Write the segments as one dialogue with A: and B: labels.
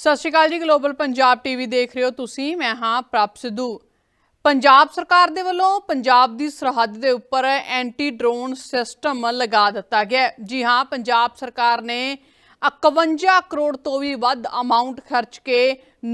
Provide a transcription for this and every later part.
A: ਸਤਿ ਸ਼੍ਰੀ ਅਕਾਲ ਜੀ global Punjab TV ਦੇਖ ਰਹੇ ਹੋ ਤੁਸੀਂ, ਮੈਂ ਹਾਂ ਪ੍ਰਭ ਸਿੱਧੂ। ਪੰਜਾਬ ਸਰਕਾਰ ਦੇ ਵੱਲੋਂ ਪੰਜਾਬ ਦੀ ਸਰਹੱਦ ਦੇ ਉੱਪਰ ਐਂਟੀ ਡਰੋਨ ਸਿਸਟਮ ਲਗਾ ਦਿੱਤਾ ਗਿਆ ਜੀ ਹਾਂ, ਪੰਜਾਬ ਸਰਕਾਰ ਨੇ 51 ਕਰੋੜ ਤੋਂ ਵੀ ਵੱਧ ਅਮਾਉਂਟ ਖਰਚ ਕੇ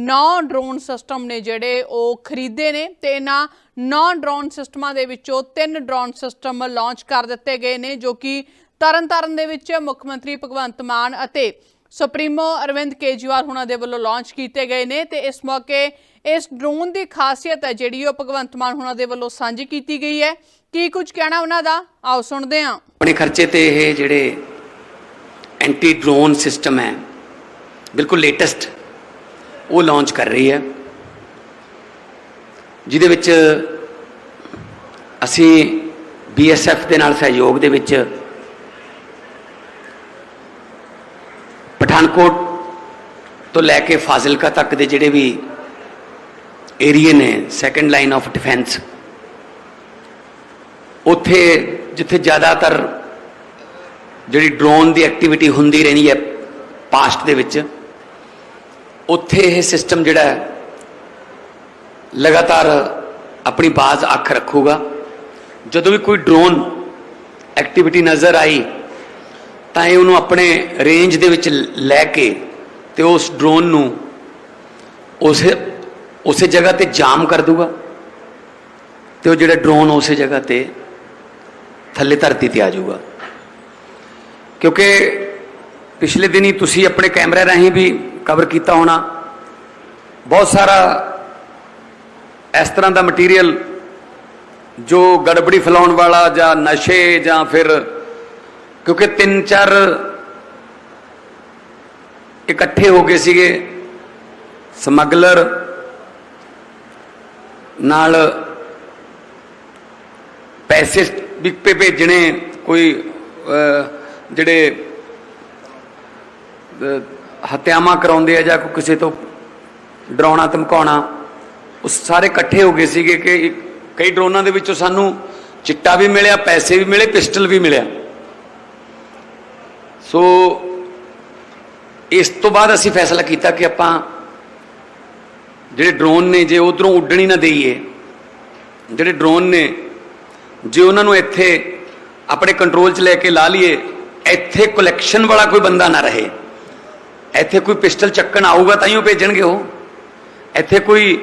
A: 9 ਡਰੋਨ ਸਿਸਟਮ ਨੇ ਜਿਹੜੇ ਉਹ ਖਰੀਦੇ ਨੇ ਤੇ ਇਹਨਾਂ 9 ਡਰੋਨ ਸਿਸਟਮਾਂ ਦੇ ਵਿੱਚੋਂ 3 ਡਰੋਨ ਸਿਸਟਮ ਲਾਂਚ ਕਰ ਦਿੱਤੇ ਗਏ ਨੇ, ਜੋ ਕਿ ਤਰਨਤਾਰਨ ਦੇ ਵਿੱਚ ਮੁੱਖ ਮੰਤਰੀ ਭਗਵੰਤ ਮਾਨ ਅਤੇ ਸੁਪਰੀਮੋ ਅਰਵਿੰਦ ਕੇਜਰੀਵਾਲ ਹੁਣਾਂ ਦੇ ਵੱਲੋਂ ਲਾਂਚ ਕੀਤੇ ਗਏ ਨੇ ਤੇ ਇਸ ਮੌਕੇ ਇਸ ਡਰੋਨ ਦੀ ਖਾਸੀਅਤ ਹੈ ਜਿਹੜੀ ਉਹ ਭਗਵੰਤ ਮਾਨ ਹੁਣਾਂ ਦੇ ਵੱਲੋਂ ਸਾਂਝੀ ਕੀਤੀ ਗਈ ਹੈ। ਕੀ ਕੁਝ ਕਹਿਣਾ ਉਹਨਾਂ ਦਾ? ਆਓ ਸੁਣਦੇ ਹਾਂ।
B: ਆਪਣੇ ਖਰਚੇ ਤੇ ਇਹ ਜਿਹੜੇ ਐਂਟੀ ਡਰੋਨ ਸਿਸਟਮ ਹੈ, ਬਿਲਕੁਲ ਲੇਟੈਸਟ ਉਹ ਲਾਂਚ ਕਰ ਰਹੀ ਹੈ। ਜਿਹਦੇ ਵਿੱਚ ਅਸੀਂ ਬੀਐਸਐਫ ਦੇ ਨਾਲ ਸਹਿਯੋਗ ਦੇ ਵਿੱਚ ਪਠਾਨਕੋਟ ਤੋਂ ਲੈ ਕੇ ਫਾਜ਼ਿਲਕਾ ਤੱਕ ਦੇ ਜਿਹੜੇ ਵੀ ਏਰੀਏ ਨੇ ਸੈਕੰਡ ਲਾਈਨ ਆਫ ਡਿਫੈਂਸ ਉੱਥੇ ਜਿੱਥੇ ਜ਼ਿਆਦਾਤਰ ਜਿਹੜੀ ਡਰੋਨ ਦੀ ਐਕਟੀਵਿਟੀ ਹੁੰਦੀ ਰਹਿੰਦੀ ਹੈ ਪਾਸਟ ਦੇ ਵਿੱਚ, ਉੱਥੇ ਇਹ ਸਿਸਟਮ ਜਿਹੜਾ ਹੈ ਲਗਾਤਾਰ ਆਪਣੀ ਬਾਜ਼ ਅੱਖ ਰੱਖੂਗਾ। ਜਦੋਂ ਵੀ ਕੋਈ ਡਰੋਨ ਐਕਟੀਵਿਟੀ ਨਜ਼ਰ ਆਈ ਤਾਂ ਇਹ ਉਹਨੂੰ ਆਪਣੇ ਰੇਂਜ ਦੇ ਵਿੱਚ ਲੈ ਕੇ ਤੇ ਉਸ ਡਰੋਨ ਨੂੰ ਉਸੇ ਉਸੇ ਜਗ੍ਹਾ ਤੇ ਜਾਮ ਕਰ ਦੂਗਾ ਤੇ ਉਹ ਜਿਹੜਾ ਡਰੋਨ ਉਸੇ ਜਗ੍ਹਾ ਤੇ ਥੱਲੇ ਧਰਤੀ ਤੇ ਆ ਜਾਊਗਾ। ਕਿਉਂਕਿ ਪਿਛਲੇ ਦਿਨੀ ਤੁਸੀਂ ਆਪਣੇ ਕੈਮਰੇ ਰਾਹੀਂ ਵੀ ਕਵਰ ਕੀਤਾ ਹੋਣਾ। ਬਹੁਤ ਸਾਰਾ ਇਸ ਤਰ੍ਹਾਂ ਦਾ ਮਟੀਰੀਅਲ ਜੋ ਗੜਬੜੀ ਫੈਲਾਉਣ ਵਾਲਾ ਜਾਂ ਨਸ਼ੇ ਜਾਂ ਫਿਰ ਕਿਉਂਕਿ ਤਿੰਨ ਚਾਰ ਇਕੱਠੇ ਹੋ ਗਏ ਸੀਗੇ ਸਮਗਲਰ ਨਾਲ ਪੈਸੇ ਵੀ ਭੇਜਣੇ ਕੋਈ ਜਿਹੜੇ ਅਹ, ਹੱਤਿਆਵਾਂ ਕਰਾਉਂਦੇ ਆ ਜਾਂ ਕੋਈ ਕਿਸੇ ਤੋਂ ਡਰਾਉਣਾ ਧਮਕਾਉਣਾ ਉਹ ਸਾਰੇ ਇਕੱਠੇ ਹੋ ਗਏ ਸੀਗੇ ਕਿ ਕਈ ਡਰੋਨਾਂ ਦੇ ਵਿੱਚੋਂ ਸਾਨੂੰ ਚਿੱਟਾ ਵੀ ਮਿਲਿਆ ਪੈਸੇ ਵੀ ਮਿਲੇ ਪਿਸਟਲ ਵੀ ਮਿਲਿਆ। ਸੋ ਇਸ ਤੋਂ ਬਾਅਦ ਅਸੀਂ ਫੈਸਲਾ ਕੀਤਾ ਕਿ ਆਪਾਂ ਜਿਹੜੇ ਡਰੋਨ ਨੇ ਜੇ ਉਧਰੋਂ ਉੱਡਣੀ ਨਾ ਦੇਈਏ, ਜਿਹੜੇ ਡਰੋਨ ਨੇ ਜੇ ਉਹਨਾਂ ਨੂੰ ਇੱਥੇ ਆਪਣੇ ਕੰਟਰੋਲ 'ਚ ਲੈ ਕੇ ਲਾ ਲਈਏ, ਇੱਥੇ ਕਲੈਕਸ਼ਨ ਵਾਲਾ ਕੋਈ ਬੰਦਾ ਨਾ ਰਹੇ। ਇੱਥੇ ਕੋਈ ਪਿਸਟਲ ਚੱਕਣ ਆਊਗਾ ਤਾਂ ਹੀ ਉਹ ਭੇਜਣਗੇ ਉਹ। ਇੱਥੇ ਕੋਈ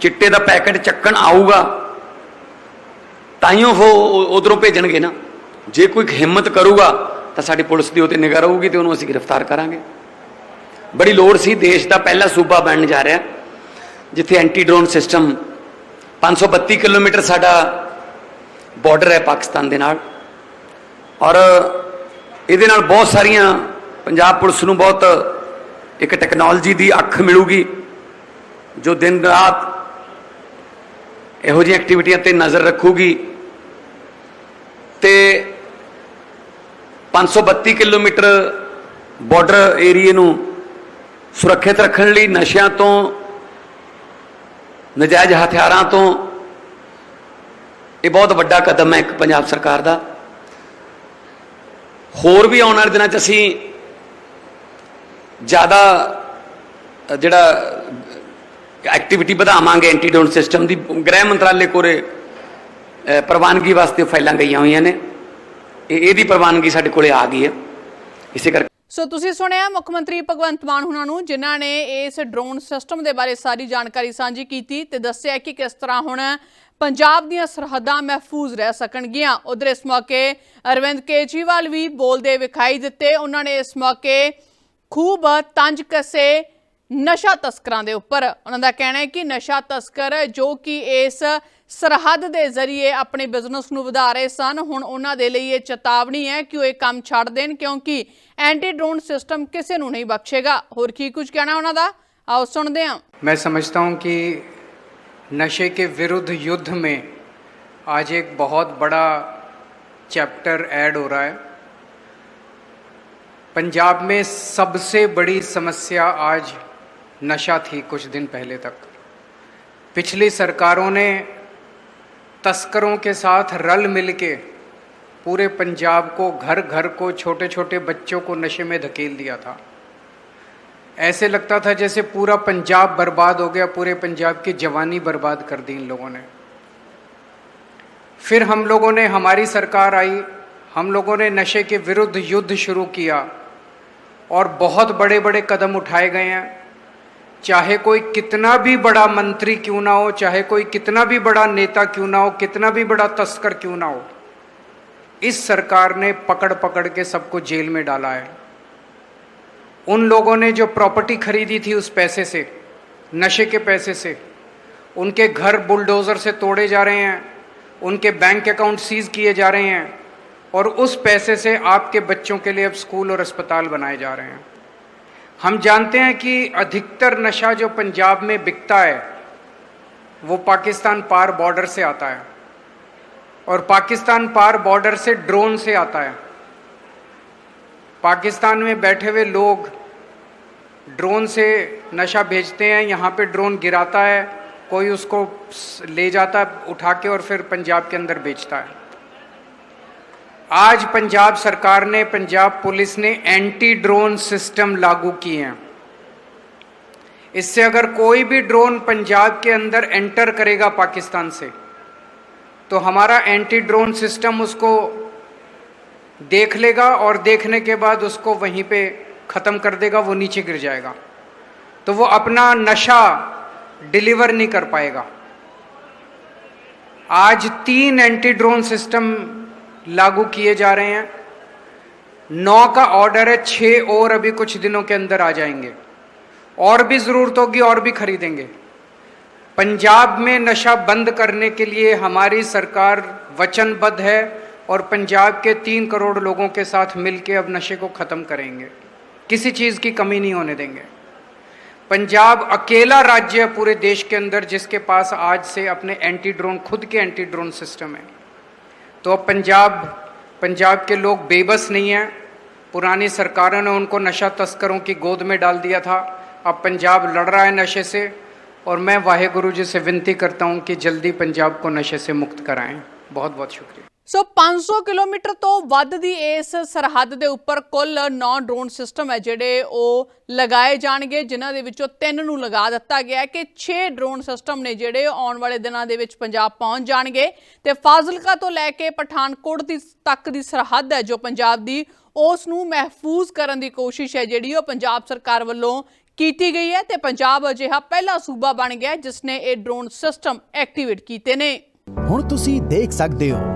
B: ਚਿੱਟੇ ਦਾ ਪੈਕੇਟ ਚੱਕਣ ਆਊਗਾ ਤਾਂ ਹੀ ਉਹ ਉਧਰੋਂ ਭੇਜਣਗੇ ਨਾ। ਜੇ ਕੋਈ ਹਿੰਮਤ ਕਰੂਗਾ ਤਾਂ ਸਾਡੀ ਪੁਲਿਸ ਦੀ ਉਹ ਤੇ ਨਿਗਾਹ ਰਹੂਗੀ ਤੇ ਉਹਨੂੰ ਅਸੀਂ ਗ੍ਰਿਫਤਾਰ ਕਰਾਂਗੇ। ਬੜੀ ਲੋੜ ਸੀ ਦੇਸ਼ ਦਾ ਪਹਿਲਾ ਸੂਬਾ ਬਣਨ ਜਾ ਰਿਹਾ, ਜਿੱਥੇ ਐਂਟੀ ਡਰੋਨ ਸਿਸਟਮ 532 ਕਿਲੋਮੀਟਰ ਸਾਡਾ ਬਾਰਡਰ ਹੈ ਪਾਕਿਸਤਾਨ ਦੇ ਨਾਲ। ਔਰ ਇਹਦੇ ਨਾਲ ਬਹੁਤ ਸਾਰੀਆਂ ਪੰਜਾਬ ਪੁਲਿਸ ਨੂੰ ਬਹੁਤ ਇੱਕ ਟੈਕਨੋਲੋਜੀ ਦੀ ਅੱਖ ਮਿਲੂਗੀ, ਜੋ ਦਿਨ ਰਾਤ ਇਹੋ ਜਿਹੀਆਂ ਐਕਟੀਵਿਟੀਆਂ ਤੇ ਨਜ਼ਰ ਰੱਖੂਗੀ। ਤੇ 532 ਕਿਲੋਮੀਟਰ ਬਾਰਡਰ ਏਰੀਏ ਨੂੰ ਸੁਰੱਖਿਅਤ ਰੱਖਣ ਲਈ ਨਸ਼ਿਆਂ ਤੋਂ, ਨਜਾਇਜ਼ ਹਥਿਆਰਾਂ ਤੋਂ ਇਹ ਬਹੁਤ ਵੱਡਾ ਕਦਮ ਹੈ ਇੱਕ ਪੰਜਾਬ ਸਰਕਾਰ ਦਾ। ਹੋਰ ਵੀ ਆਉਣ ਵਾਲੇ ਦਿਨਾਂ 'ਚ ਅਸੀਂ ਜ਼ਿਆਦਾ, ਜਿਹੜਾ ਐਕਟੀਵਿਟੀ ਵਧਾਵਾਂਗੇ ਐਂਟੀਡੋਨ ਸਿਸਟਮ ਦੀ, ਗ੍ਰਹਿ ਮੰਤਰਾਲੇ ਕੋਲੇ ਪ੍ਰਵਾਨਗੀ ਵਾਸਤੇ ਫਾਈਲਾਂ ਗਈਆਂ ਹੋਈਆਂ ਨੇ। ਇਹ ਇਹਦੀ ਪ੍ਰਵਾਨਗੀ ਸਾਡੇ ਕੋਲੇ ਆ ਗਈ ਹੈ। ਇਸੇ ਕਰਕੇ
A: ਸੋ ਤੁਸੀਂ ਸੁਣਿਆ ਮੁੱਖ ਮੰਤਰੀ ਭਗਵੰਤ ਮਾਨ ਹੁਣਾਂ ਨੂੰ, ਜਿਨ੍ਹਾਂ ਨੇ ਇਸ ਡਰੋਨ ਸਿਸਟਮ ਦੇ ਬਾਰੇ ਸਾਰੀ ਜਾਣਕਾਰੀ ਸਾਂਝੀ ਕੀਤੀ ਤੇ ਦੱਸਿਆ ਕਿ ਕਿਸ ਤਰ੍ਹਾਂ ਹੁਣ ਪੰਜਾਬ ਦੀਆਂ ਸਰਹੱਦਾਂ ਮਹਿਫੂਜ਼ ਰਹਿ ਸਕਣਗੀਆਂ। ਉਧਰ ਇਸ ਮੌਕੇ ਅਰਵਿੰਦ ਕੇਜਰੀਵਾਲ ਵੀ ਬੋਲਦੇ ਵਿਖਾਈ ਦਿੱਤੇ। ਉਹਨਾਂ ਨੇ ਇਸ ਮੌਕੇ ਖੂਬ ਤੰਜ ਕਸੇ ਨਸ਼ਾ ਤਸਕਰਾਂ ਦੇ ਉੱਪਰ ਉਹਨਾਂ ਦਾ ਕਹਿਣਾ ਹੈ ਕਿ ਨਸ਼ਾ ਤਸਕਰ ਜੋ ਕਿ ਇਸ ਸਰਹੱਦ ਦੇ ਜ਼ਰੀਏ ਆਪਣੇ ਬਿਜ਼ਨਸ ਨੂੰ ਵਧਾ ਰਹੇ ਸਨ ਹੁਣ ਉਹਨਾਂ ਦੇ ਲਈ ਇਹ ਚੇਤਾਵਨੀ ਹੈ ਕਿ ਉਹ ਇਹ ਕੰਮ ਛੱਡ ਦੇਣ ਕਿਉਂਕਿ ਐਂਟੀ ਡਰੋਨ ਸਿਸਟਮ ਕਿਸੇ ਨੂੰ ਨਹੀਂ ਬਖਸ਼ੇਗਾ ਹੋਰ ਕੀ ਕੁਝ ਕਹਿਣਾ ਉਹਨਾਂ ਦਾ ਆਓ ਸੁਣਦੇ ਹਾਂ
C: मैं समझता हूं कि नशे के विरुद्ध युद्ध में आज एक बहुत बड़ा चैप्टर ऐड हो रहा है पंजाब में सबसे बड़ी समस्या आज नशा थी कुछ दिन पहले तक। पिछली सरकारों ने तस्करों के साथ रल मिल के पूरे पंजाब को घर घर को छोटे छोटे बच्चों को नशे में धकेल दिया था। ऐसे लगता था जैसे पूरा पंजाब बर्बाद हो गया, पूरे पंजाब की जवानी बर्बाद कर दी इन लोगों ने। फिर हम लोगों ने, हमारी सरकार आई, हम लोगों ने नशे के विरुद्ध युद्ध शुरू किया और बहुत बड़े बड़े कदम उठाए गए हैं। चाहे कोई कितना भी बड़ा मंत्री क्यों ना हो, चाहे कोई कितना भी बड़ा नेता क्यों ना हो, कितना भी बड़ा तस्कर क्यों ना हो, इस सरकार ने पकड़ पकड़ के सबको जेल में डाला है। उन लोगों ने जो प्रॉपर्टी खरीदी थी उस पैसे से, नशे के पैसे से, उनके घर बुलडोज़र से तोड़े जा रहे हैं, उनके बैंक अकाउंट सीज किए जा रहे हैं, और उस पैसे से आपके बच्चों के लिए अब स्कूल और अस्पताल बनाए जा रहे हैं। हम जानते हैं कि अधिकतर नशा जो पंजाब में बिकता है, वो पाकिस्तान पार बॉर्डर से आता है और पाकिस्तान पार बॉर्डर से ड्रोन से आता है। पाकिस्तान में बैठे हुए लोग ड्रोन से नशा भेजते हैं, यहाँ पे ड्रोन गिराता है, कोई उसको ले जाता है उठा के और फिर पंजाब के अंदर बेचता है। आज पंजाब सरकार ने, पंजाब पुलिस ने एंटी ड्रोन सिस्टम लागू किए हैं। इससे अगर कोई भी ड्रोन पंजाब के अंदर एंटर करेगा पाकिस्तान से तो हमारा एंटी ड्रोन सिस्टम उसको देख लेगा और देखने के बाद उसको वहीं पे ख़त्म कर देगा, वो नीचे गिर जाएगा। तो वो अपना नशा डिलीवर नहीं कर पाएगा। आज तीन एंटी ड्रोन सिस्टम लागू किए जा रहे हैं। नौ का ऑर्डर है छः और अभी कुछ दिनों के अंदर आ जाएँगे। और भी ज़रूरत होगी, और भी खरीदेंगे। पंजाब में नशा बंद करने के लिए हमारी सरकार वचनबद्ध है और पंजाब के तीन करोड़ लोगों के साथ मिलकर अब नशे को ख़त्म करेंगे। किसी चीज़ की कमी नहीं होने देंगे। पंजाब अकेला राज्य है पूरे देश के अंदर जिसके पास आज से अपने एंटी ड्रोन खुद के एंटी ड्रोन सिस्टम है। तो अब पंजाब पंजाब के लोग बेबस नहीं हैं। पुरानी सरकारों ने उनको नशा तस्करों की गोद में डाल दिया था। अब पंजाब लड़ रहा है नशे से और मैं वाहेगुरु जी से विनती करता हूँ कि जल्दी पंजाब को नशे से मुक्त कराएँ। बहुत बहुत शुक्रिया।
A: ਸੋ 500 ਕਿਲੋਮੀਟਰ ਤੋਂ ਵੱਧ ਦੀ ਇਸ ਸਰਹੱਦ ਦੇ ਉੱਪਰ ਕੁੱਲ 9 ਡਰੋਨ ਸਿਸਟਮ ਹੈ ਜਿਹੜੇ ਉਹ ਲਗਾਏ ਜਾਣਗੇ, ਜਿਨ੍ਹਾਂ ਦੇ ਵਿੱਚੋਂ 3 ਨੂੰ ਲਗਾ ਦਿੱਤਾ ਗਿਆ ਹੈ ਕਿ 6 ਡਰੋਨ ਸਿਸਟਮ ਨੇ ਜਿਹੜੇ ਆਉਣ ਵਾਲੇ ਦਿਨਾਂ ਦੇ ਵਿੱਚ ਪੰਜਾਬ ਪਹੁੰਚ ਜਾਣਗੇ। ਤੇ ਫਾਜ਼ਿਲਕਾ ਤੋਂ ਲੈ ਕੇ ਪਠਾਨਕੋਟ ਦੀ ਤੱਕ ਦੀ ਸਰਹੱਦ ਹੈ ਜੋ ਪੰਜਾਬ ਦੀ, ਉਸ ਨੂੰ ਮਹਿਫੂਜ਼ ਕਰਨ ਦੀ ਕੋਸ਼ਿਸ਼ ਹੈ ਜਿਹੜੀ ਉਹ ਪੰਜਾਬ ਸਰਕਾਰ ਵੱਲੋਂ ਕੀਤੀ ਗਈ ਹੈ। ਤੇ ਪੰਜਾਬ ਅਜਿਹਾ ਪਹਿਲਾ ਸੂਬਾ ਬਣ ਗਿਆ ਜਿਸ ਨੇ ਇਹ ਡਰੋਨ ਸਿਸਟਮ ਐਕਟੀਵੇਟ ਕੀਤੇ ਨੇ।
D: ਹੁਣ ਤੁਸੀਂ ਦੇਖ ਸਕਦੇ ਹੋ